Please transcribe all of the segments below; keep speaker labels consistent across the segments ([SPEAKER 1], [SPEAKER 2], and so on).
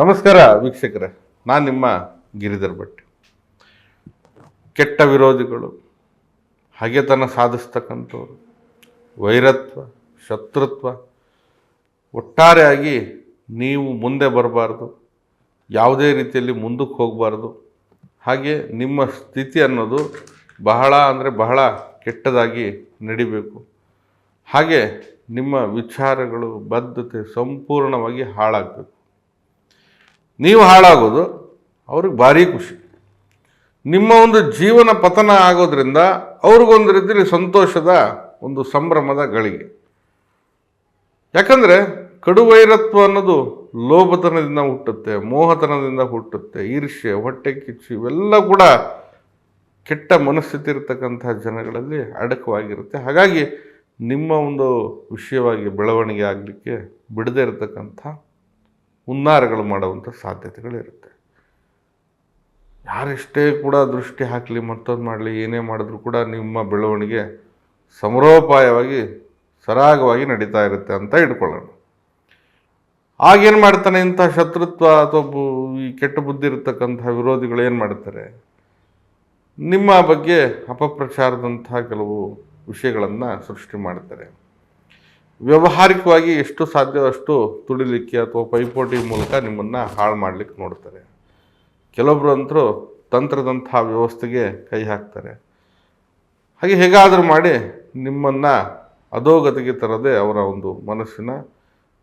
[SPEAKER 1] ನಮಸ್ಕಾರ ವೀಕ್ಷಕರೇ, ನಾನು ನಿಮ್ಮ ಗಿರಿಧರ್ ಭಟ್. ಕೆಟ್ಟ ವಿರೋಧಿಗಳು, ಹಗೆತನ ಸಾಧಿಸ್ತಕ್ಕಂಥವ್ರು, ವೈರತ್ವ, ಶತ್ರುತ್ವ, ಒಟ್ಟಾರೆಯಾಗಿ ನೀವು ಮುಂದೆ ಬರಬಾರ್ದು, ಯಾವುದೇ ರೀತಿಯಲ್ಲಿ ಮುಂದಕ್ಕೆ ಹೋಗಬಾರ್ದು, ಹಾಗೆ ನಿಮ್ಮ ಸ್ಥಿತಿ ಅನ್ನೋದು ಬಹಳ ಅಂದರೆ ಬಹಳ ಕೆಟ್ಟದಾಗಿ ನಡಿಬೇಕು. ಹಾಗೆ ನಿಮ್ಮ ವಿಚಾರಗಳು, ಬದ್ಧತೆ ಸಂಪೂರ್ಣವಾಗಿ ಹಾಳಾಗಬೇಕು. ನೀವು ಹಾಳಾಗೋದು ಅವ್ರಿಗೆ ಭಾರಿ ಖುಷಿ. ನಿಮ್ಮ ಒಂದು ಜೀವನ ಪತನ ಆಗೋದ್ರಿಂದ ಅವ್ರಿಗೊಂದು ರೀತಿಯಲ್ಲಿ ಸಂತೋಷದ ಒಂದು ಸಂಭ್ರಮದ ಗಳಿಗೆ. ಯಾಕಂದರೆ ಕಡುವೈರತ್ವ ಅನ್ನೋದು ಲೋಭತನದಿಂದ ಹುಟ್ಟುತ್ತೆ, ಮೋಹತನದಿಂದ ಹುಟ್ಟುತ್ತೆ, ಈರ್ಷ್ಯೆ, ಹೊಟ್ಟೆ ಕಿಚ್ಚು ಇವೆಲ್ಲ ಕೂಡ ಕೆಟ್ಟ ಮನಸ್ಥಿತಿ ಇರತಕ್ಕಂಥ ಜನಗಳಲ್ಲಿ ಅಡಕವಾಗಿರುತ್ತೆ. ಹಾಗಾಗಿ ನಿಮ್ಮ ಒಂದು ವಿಷಯವಾಗಿ ಬೆಳವಣಿಗೆ ಆಗಲಿಕ್ಕೆ ಬಿಡದೇ ಇರತಕ್ಕಂಥ ಹುನ್ನಾರಗಳು ಮಾಡುವಂಥ ಸಾಧ್ಯತೆಗಳಿರುತ್ತೆ. ಯಾರೆಷ್ಟೇ ಕೂಡ ದೃಷ್ಟಿ ಹಾಕಲಿ, ಮತ್ತೊಂದು ಮಾಡಲಿ, ಏನೇ ಮಾಡಿದ್ರು ಕೂಡ ನಿಮ್ಮ ಬೆಳವಣಿಗೆ ಸಮರೋಪಾಯವಾಗಿ, ಸರಾಗವಾಗಿ ನಡೀತಾ ಇರುತ್ತೆ ಅಂತ ಇಟ್ಕೊಳ್ಳೋಣ. ಆಗೇನು ಮಾಡ್ತಾನೆ ಇಂಥ ಶತ್ರುತ್ವ ಅಥವಾ ಈ ಕೆಟ್ಟ ಬುದ್ಧಿ ಇರತಕ್ಕಂಥ ವಿರೋಧಿಗಳು ಏನು ಮಾಡ್ತಾರೆ? ನಿಮ್ಮ ಬಗ್ಗೆ ಅಪಪ್ರಚಾರದಂಥ ಕೆಲವು ವಿಷಯಗಳನ್ನು ಸೃಷ್ಟಿ ಮಾಡ್ತಾರೆ. ವ್ಯಾವಹಾರಿಕವಾಗಿ ಎಷ್ಟು ಸಾಧ್ಯವೋ ಅಷ್ಟು ತುಳಿಲಿಕ್ಕೆ ಅಥವಾ ಪೈಪೋಟಿ ಮೂಲಕ ನಿಮ್ಮನ್ನು ಹಾಳು ಮಾಡಲಿಕ್ಕೆ ನೋಡ್ತಾರೆ. ಕೆಲವೊಬ್ಬರು ಅಂತರೂ ತಂತ್ರದಂತಹ ವ್ಯವಸ್ಥೆಗೆ ಕೈ ಹಾಕ್ತಾರೆ. ಹಾಗೆ ಹೇಗಾದರೂ ಮಾಡಿ ನಿಮ್ಮನ್ನು ಅಧೋಗತಿಗೆ ತರದೆ ಅವರ ಒಂದು ಮನಸ್ಸಿನ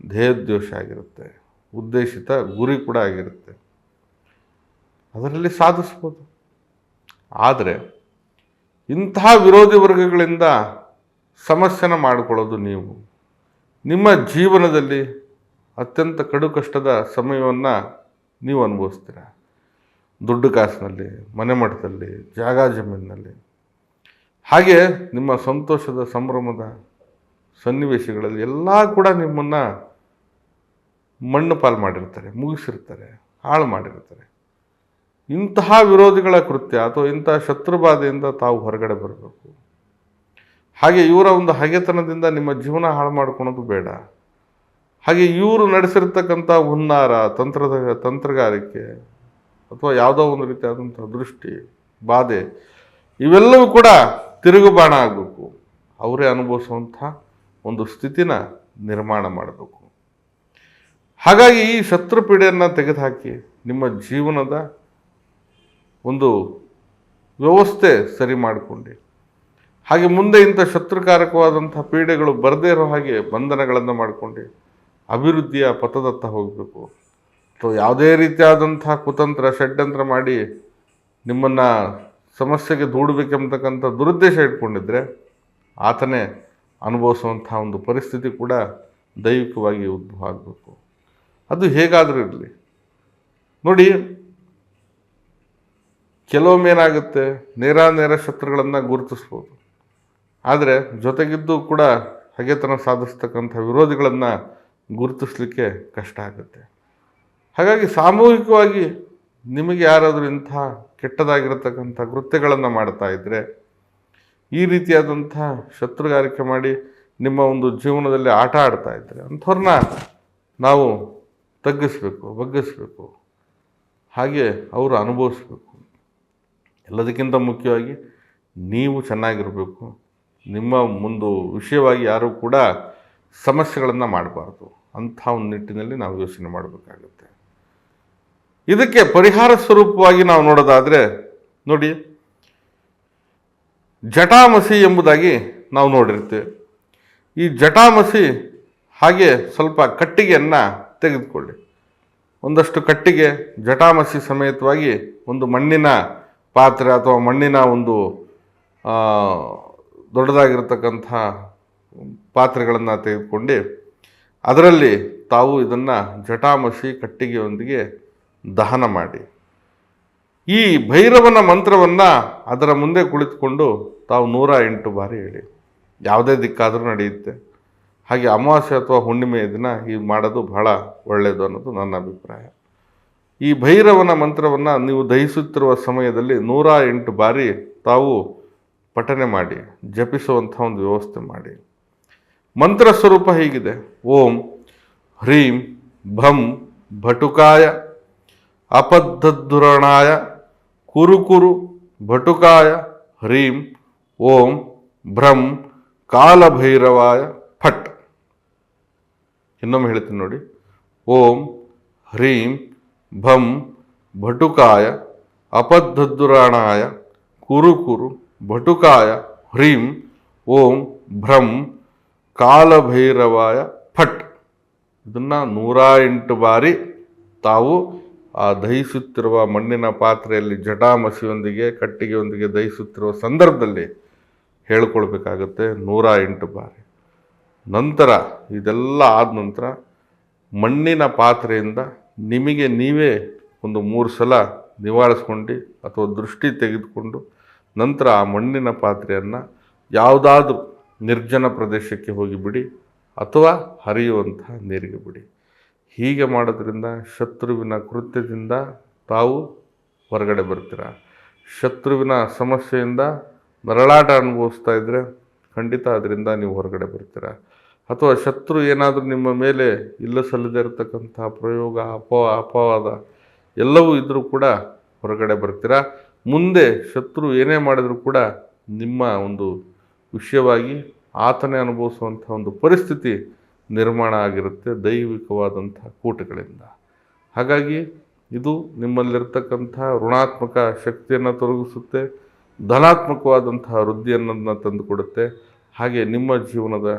[SPEAKER 1] ಧ್ಯೇಯೋದ್ದೇಶ ಆಗಿರುತ್ತೆ. ಉದ್ದೇಶಿತ ಗುರಿ ಕೂಡ ಆಗಿರುತ್ತೆ. ಅದರಲ್ಲಿ ಸಾಧಿಸ್ಬೋದು. ಆದರೆ ಇಂತಹ ವಿರೋಧಿ ವರ್ಗಗಳಿಂದ ಸಮಸ್ಯೆನ ಮಾಡಿಕೊಳ್ಳೋದು ನೀವು. ನಿಮ್ಮ ಜೀವನದಲ್ಲಿ ಅತ್ಯಂತ ಕಡು ಕಷ್ಟದ ಸಮಯವನ್ನು ನೀವು ಅನುಭವಿಸ್ತೀರ? ದುಡ್ಡು ಕಾಸಿನಲ್ಲಿ, ಮನೆ ಮಠದಲ್ಲಿ, ಜಾಗ ಜಮೀನಿನಲ್ಲಿ. ಹಾಗೆ ನಿಮ್ಮ ಸಂತೋಷದ ಸಂಭ್ರಮದ ಸನ್ನಿವೇಶಗಳಲ್ಲಿ ಎಲ್ಲ ಕೂಡ ನಿಮ್ಮನ್ನು ಮಣ್ಣು ಪಾಲು ಮಾಡಿರ್ತಾರೆ, ಮುಗಿಸಿರ್ತಾರೆ, ಹಾಳು ಮಾಡಿರ್ತಾರೆ. ಇಂತಹ ವಿರೋಧಿಗಳ ಕೃತ್ಯ ಅಥವಾ ಇಂತಹ ಶತ್ರುಬಾಧೆಯಿಂದ ತಾವು ಹೊರಗಡೆ ಬರಬೇಕು. ಹಾಗೆ ಇವರ ಒಂದು ಹಗೆತನದಿಂದ ನಿಮ್ಮ ಜೀವನ ಹಾಳು ಮಾಡ್ಕೊಳೋದು ಬೇಡ. ಹಾಗೆ ಇವರು ನಡೆಸಿರ್ತಕ್ಕಂಥ ಹುನ್ನಾರ, ತಂತ್ರದ, ತಂತ್ರಗಾರಿಕೆ ಅಥವಾ ಯಾವುದೋ ಒಂದು ರೀತಿಯಾದಂಥ ದೃಷ್ಟಿ, ಬಾಧೆ, ಇವೆಲ್ಲವೂ ಕೂಡ ತಿರುಗುಬಾಣ ಆಗಬೇಕು. ಅವರೇ ಅನುಭವಿಸುವಂಥ ಒಂದು ಸ್ಥಿತಿನ ನಿರ್ಮಾಣ ಮಾಡಬೇಕು. ಹಾಗಾಗಿ ಈ ಶತ್ರು ಪೀಡೆಯನ್ನು ತೆಗೆದುಹಾಕಿ ನಿಮ್ಮ ಜೀವನದ ಒಂದು ವ್ಯವಸ್ಥೆ ಸರಿ ಮಾಡಿಕೊಂಡು. ಹಾಗೆ ಮುಂದೆ ಇಂಥ ಶತ್ರುಕಾರಕವಾದಂಥ ಪೀಡೆಗಳು ಬರದೇ ಇರೋ ಹಾಗೆ ಬಂಧನಗಳನ್ನು ಮಾಡಿಕೊಂಡು ಅಭಿವೃದ್ಧಿಯ ಪಥದತ್ತ ಹೋಗಬೇಕು. ಅಥವಾ ಯಾವುದೇ ರೀತಿಯಾದಂಥ ಕುತಂತ್ರ, ಷಡ್ಯಂತ್ರ ಮಾಡಿ ನಿಮ್ಮನ್ನು ಸಮಸ್ಯೆಗೆ ದೂಡಬೇಕೆಂಬತಕ್ಕಂಥ ದುರುದ್ದೇಶ ಇಟ್ಕೊಂಡಿದ್ರೆ ಆತನೇ ಅನುಭವಿಸುವಂಥ ಒಂದು ಪರಿಸ್ಥಿತಿ ಕೂಡ ದೈವಿಕವಾಗಿ ಉದ್ಭವ ಆಗಬೇಕು. ಅದು ಹೇಗಾದರೂ ಇರಲಿ. ನೋಡಿ, ಕೆಲವೊಮ್ಮೆ ಏನಾಗುತ್ತೆ? ನೇರ ನೇರ ಶತ್ರುಗಳನ್ನು ಗುರುತಿಸ್ಬೋದು. ಆದರೆ ಜೊತೆಗಿದ್ದು ಕೂಡ ಹಗೆತನ ಸಾಧಿಸ್ತಕ್ಕಂಥ ವಿರೋಧಿಗಳನ್ನು ಗುರುತಿಸಲಿಕ್ಕೆ ಕಷ್ಟ ಆಗುತ್ತೆ. ಹಾಗಾಗಿ ಸಾಮೂಹಿಕವಾಗಿ ನಿಮಗೆ ಯಾರಾದರೂ ಇಂಥ ಕೆಟ್ಟದಾಗಿರತಕ್ಕಂಥ ಕೃತ್ಯಗಳನ್ನು ಮಾಡ್ತಾ ಇದ್ದರೆ ಈ ರೀತಿಯಾದಂಥ ಶತ್ರುಗಾರಿಕೆ ಮಾಡಿ ನಿಮ್ಮ ಒಂದು ಜೀವನದಲ್ಲಿ ಆಟ ಆಡ್ತಾ ಇದ್ದರೆ ಅಂಥವ್ರನ್ನ ನಾವು ತಗ್ಗಿಸ್ಬೇಕು, ಬಗ್ಗಿಸ್ಬೇಕು. ಹಾಗೆ ಅವರು ಅನುಭವಿಸ್ಬೇಕು. ಎಲ್ಲದಕ್ಕಿಂತ ಮುಖ್ಯವಾಗಿ ನೀವು ಚೆನ್ನಾಗಿರಬೇಕು. ನಿಮ್ಮ ಮುಂದು ವಿಷಯವಾಗಿ ಯಾರೂ ಕೂಡ ಸಮಸ್ಯೆಗಳನ್ನು ಮಾಡಬಾರ್ದು. ಅಂಥ ಒಂದು ನಿಟ್ಟಿನಲ್ಲಿ ನಾವು ಯೋಚನೆ ಮಾಡಬೇಕಾಗುತ್ತೆ. ಇದಕ್ಕೆ ಪರಿಹಾರ ಸ್ವರೂಪವಾಗಿ ನಾವು ನೋಡೋದಾದರೆ ನೋಡಿ, ಜಟಾಮಸಿ ಎಂಬುದಾಗಿ ನಾವು ನೋಡಿರ್ತೇವೆ. ಈ ಜಟಾಮಸಿ ಹಾಗೆ ಸ್ವಲ್ಪ ಕಟ್ಟಿಗೆಯನ್ನು ತೆಗೆದುಕೊಳ್ಳಿ. ಒಂದಷ್ಟು ಕಟ್ಟಿಗೆ ಜಟಾಮಸಿ ಸಮೇತವಾಗಿ ಒಂದು ಮಣ್ಣಿನ ಪಾತ್ರೆ ಅಥವಾ ಮಣ್ಣಿನ ಒಂದು ದೊಡ್ಡದಾಗಿರ್ತಕ್ಕಂಥ ಪಾತ್ರೆಗಳನ್ನು ತೆಗೆದುಕೊಂಡು ಅದರಲ್ಲಿ ತಾವು ಇದನ್ನು ಜಟಾಮಸಿ ಕಟ್ಟಿಗೆಯೊಂದಿಗೆ ದಹನ ಮಾಡಿ. ಈ ಭೈರವನ ಮಂತ್ರವನ್ನು ಅದರ ಮುಂದೆ ಕುಳಿತುಕೊಂಡು ತಾವು ನೂರ ಎಂಟು ಬಾರಿ ಹೇಳಿ. ಯಾವುದೇ ದಿಕ್ಕಾದರೂ ನಡೆಯುತ್ತೆ. ಹಾಗೆ ಅಮಾವಾಸ್ಯೆ ಅಥವಾ ಹುಣ್ಣಿಮೆಯ ದಿನ ಈ ಮಾಡೋದು ಬಹಳ ಒಳ್ಳೆಯದು ಅನ್ನೋದು ನನ್ನ ಅಭಿಪ್ರಾಯ. ಈ ಭೈರವನ ಮಂತ್ರವನ್ನು ನೀವು ದಹಿಸುತ್ತಿರುವ ಸಮಯದಲ್ಲಿ ನೂರ ಎಂಟು ಬಾರಿ ತಾವು ಪಠನೆ ಮಾಡಿ, ಜಪಿಸುವಂಥ ಒಂದು ವ್ಯವಸ್ಥೆ ಮಾಡಿ. ಮಂತ್ರ ಸ್ವರೂಪ ಹೀಗಿದೆ. ಓಂ ಹ್ರೀಂ ಭಂ ಭಟುಕಾಯ ಅಪದ್ಧದ್ಧುರಣಾಯ ಕುರುಕುರು ಭಟುಕಾಯ ಹ್ರೀಂ ಓಂ ಭ್ರಂ ಕಾಲಭೈರವಾಯ ಫಟ್ ಇನ್ನೊಮ್ಮೆ ಹೇಳ್ತೀನಿ ನೋಡಿ. ಓಂ ಹ್ರೀಂ ಭಂ ಭಟುಕಾಯ ಅಪದ್ಧದ್ದುರಾಣಾಯ ಕುರುಕುರು ಕುರು ಭಟುಕಾಯ ಹ್ರೀಂ ಓಂ ಭ್ರಂ ಕಾಲಭೈರವಾಯ ಫಟ್. ಇದನ್ನು ನೂರ ಎಂಟು ಬಾರಿ ತಾವು ಆ ದಹಿಸುತ್ತಿರುವ ಮಣ್ಣಿನ ಪಾತ್ರೆಯಲ್ಲಿ ಜಟಾಮಸಿಯೊಂದಿಗೆ, ಕಟ್ಟಿಗೆಯೊಂದಿಗೆ ದಹಿಸುತ್ತಿರುವ ಸಂದರ್ಭದಲ್ಲಿ ಹೇಳ್ಕೊಳ್ಬೇಕಾಗತ್ತೆ ನೂರ ಎಂಟು ಬಾರಿ. ನಂತರ ಇದೆಲ್ಲ ಆದ ನಂತರ ಮಣ್ಣಿನ ಪಾತ್ರೆಯಿಂದ ನಿಮಗೆ ನೀವೇ ಒಂದು ಮೂರು ಸಲ ನಿವಾರಿಸ್ಕೊಂಡು ಅಥವಾ ದೃಷ್ಟಿ ತೆಗೆದುಕೊಂಡು ನಂತರ ಆ ಮಣ್ಣಿನ ಪಾತ್ರೆಯನ್ನು ಯಾವುದಾದ್ರೂ ನಿರ್ಜನ ಪ್ರದೇಶಕ್ಕೆ ಹೋಗಿ ಬಿಡಿ ಅಥವಾ ಹರಿಯುವಂತಹ ನೀರಿಗೆ ಬಿಡಿ. ಹೀಗೆ ಮಾಡೋದ್ರಿಂದ ಶತ್ರುವಿನ ಕೃತ್ಯದಿಂದ ತಾವು ಹೊರಗಡೆ ಬರ್ತೀರ? ಶತ್ರುವಿನ ಸಮಸ್ಯೆಯಿಂದ ಮರಳಾಟ ಅನುಭವಿಸ್ತಾ ಇದ್ದರೆ ಖಂಡಿತ ಅದರಿಂದ ನೀವು ಹೊರಗಡೆ ಬರ್ತೀರ? ಅಥವಾ ಶತ್ರು ಏನಾದರೂ ನಿಮ್ಮ ಮೇಲೆ ಇಲ್ಲ ಸಲ್ಲದೇ ಇರತಕ್ಕಂಥ ಪ್ರಯೋಗ, ಅಪ, ಅಪವಾದ ಎಲ್ಲವೂ ಇದ್ದರೂ ಕೂಡ ಹೊರಗಡೆ ಬರ್ತೀರ? ಮುಂದೆ ಶತ್ರು ಏನೇ ಮಾಡಿದರೂ ಕೂಡ ನಿಮ್ಮ ಒಂದು ವಿಷಯವಾಗಿ ಆತನೇ ಅನುಭವಿಸುವಂಥ ಒಂದು ಪರಿಸ್ಥಿತಿ ನಿರ್ಮಾಣ ಆಗಿರುತ್ತೆ ದೈವಿಕವಾದಂಥ ಕೂಟಗಳಿಂದ. ಹಾಗಾಗಿ ಇದು ನಿಮ್ಮಲ್ಲಿರ್ತಕ್ಕಂಥ ಋಣಾತ್ಮಕ ಶಕ್ತಿಯನ್ನು ತೊಲಗಿಸುತ್ತೆ ಧನಾತ್ಮಕವಾದಂತಹ ವೃದ್ಧಿಯನ್ನು ತಂದುಕೊಡುತ್ತೆ. ಹಾಗೆ ನಿಮ್ಮ ಜೀವನದ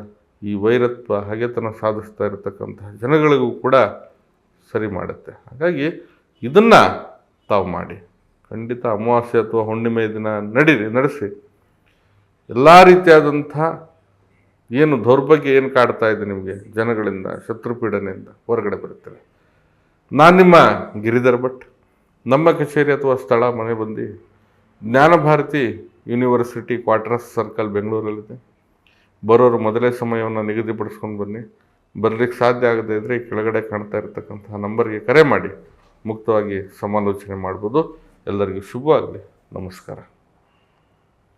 [SPEAKER 1] ಈ ವೈರತ್ವ, ಹಾಗೆತನ ಸಾಧಿಸ್ತಾ ಇರತಕ್ಕಂತಹ ಜನಗಳಿಗೂ ಕೂಡ ಸರಿ ಮಾಡುತ್ತೆ. ಹಾಗಾಗಿ ಇದನ್ನು ತಾವು ಮಾಡಿ. ಖಂಡಿತ ಅಮಾವಾಸ್ಯೆ ಅಥವಾ ಹುಣ್ಣಿಮೆ ದಿನ ನಡೀರಿ ನಡೆಸಿ ಎಲ್ಲ ರೀತಿಯಾದಂಥ ಏನು ದೌರ್ಭಾಗ್ಯ ಏನು ಕಾಡ್ತಾ ಇದೆ ನಿಮಗೆ? ಜನಗಳಿಂದ ಶತ್ರುಪೀಡನೆಯಿಂದ ಹೊರಗಡೆ ಬರುತ್ತಾರೆ ನಾನು ನಿಮ್ಮ ಗಿರಿಧರ್ ಭಟ್. ನಮ್ಮ ಕಚೇರಿ ಅಥವಾ ಸ್ಥಳ, ಮನೆ ಬಂದು ಜ್ಞಾನಭಾರತಿ ಯೂನಿವರ್ಸಿಟಿ ಕ್ವಾರ್ಟರ್ಸ್ ಸರ್ಕಲ್ ಬೆಂಗಳೂರಲ್ಲಿದೆ. ಬರೋರು ಮೊದಲೇ ಸಮಯವನ್ನು ನಿಗದಿಪಡಿಸ್ಕೊಂಡು ಬನ್ನಿ. ಬರಲಿಕ್ಕೆ ಸಾಧ್ಯ ಆಗದೇ ಇದ್ದರೆ ಕೆಳಗಡೆ ಕಾಣ್ತಾ ಇರತಕ್ಕಂತಹ ನಂಬರ್ಗೆ ಕರೆ ಮಾಡಿ. ಮುಕ್ತವಾಗಿ ಸಮಾಲೋಚನೆ ಮಾಡ್ಬೋದು. ಎಲ್ಲರಿಗೂ ಶುಭವಾಗಲಿ. ನಮಸ್ಕಾರ.